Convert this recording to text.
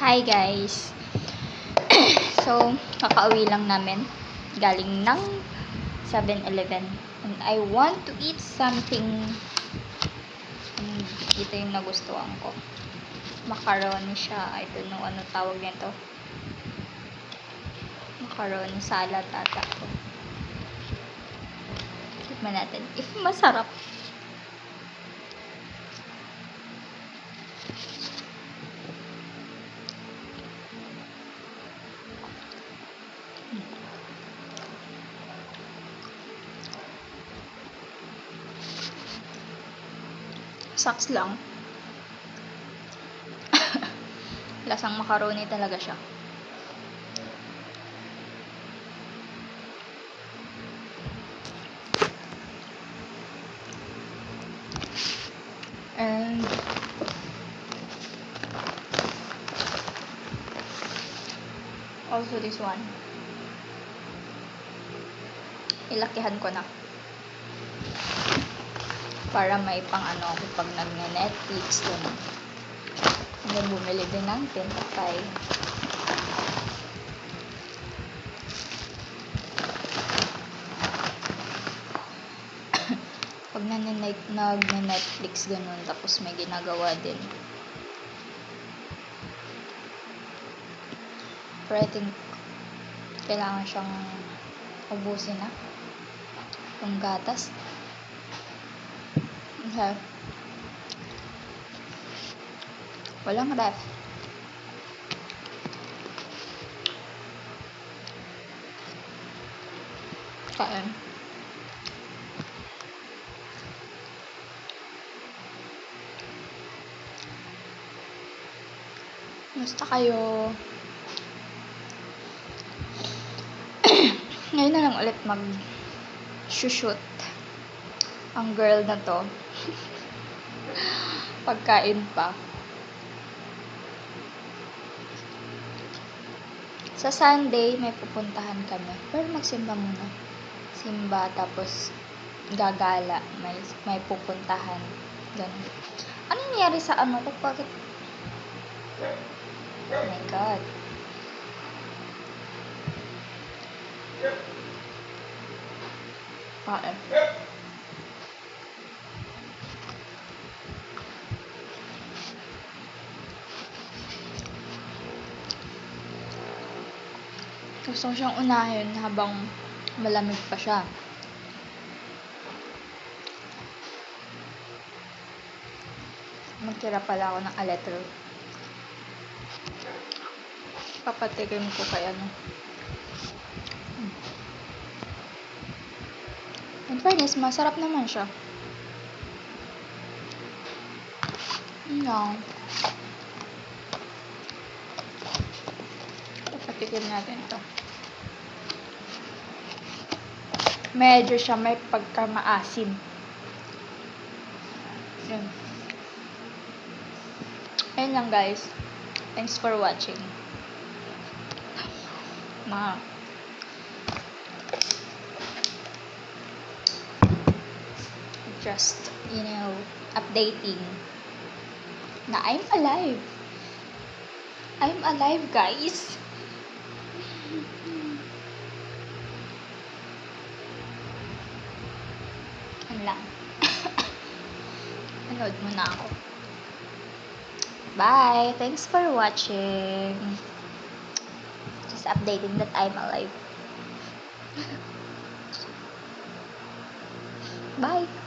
Hi guys! so, kakauwi lang namin. Galing ng 7-Eleven. And I want to eat something. And ito yung nagustuhan ko. Macaroni siya. I don't know ano tawag nito. Macaroni salad ata ko. Tikman natin. If masarap. Saks lang. Lasang macaroni talaga siya. And also this one. Ilakihan ko na. Para may pang ano ako pag nagne-Netflix dun. Hanggang bumili din ng Tentapay. pag nagne- nagne-Netflix ganun, tapos may ginagawa din. Pero I think, kailangan siyang ubusin na. Yung gatas. Okay. Walang ref. Kain. Musta kayo? Ngayon na lang ulit mag shoot ang girl na to. Pagkain pa. Sa Sunday, may pupuntahan kami. Pero magsimba muna. Simba, tapos gagala. May, may pupuntahan. Ganun. Ano nangyari sa ano ko? Bakit? Oh my God. Kain. Gusto ko siyang unahin habang malamig pa siya. Magtira pala ako ng aletro. Papatikim ko kay ano. In fairness, masarap naman siya. No. Papatikim natin to. Medyo siya may pagka-maasim. Yun. Ayun lang guys. Thanks for watching. Ma. Just, you know, updating na I'm alive. I'm alive, guys. Yan lang. Panood mo na ako. Bye! Thanks for watching. Just updating that I'm alive. Bye!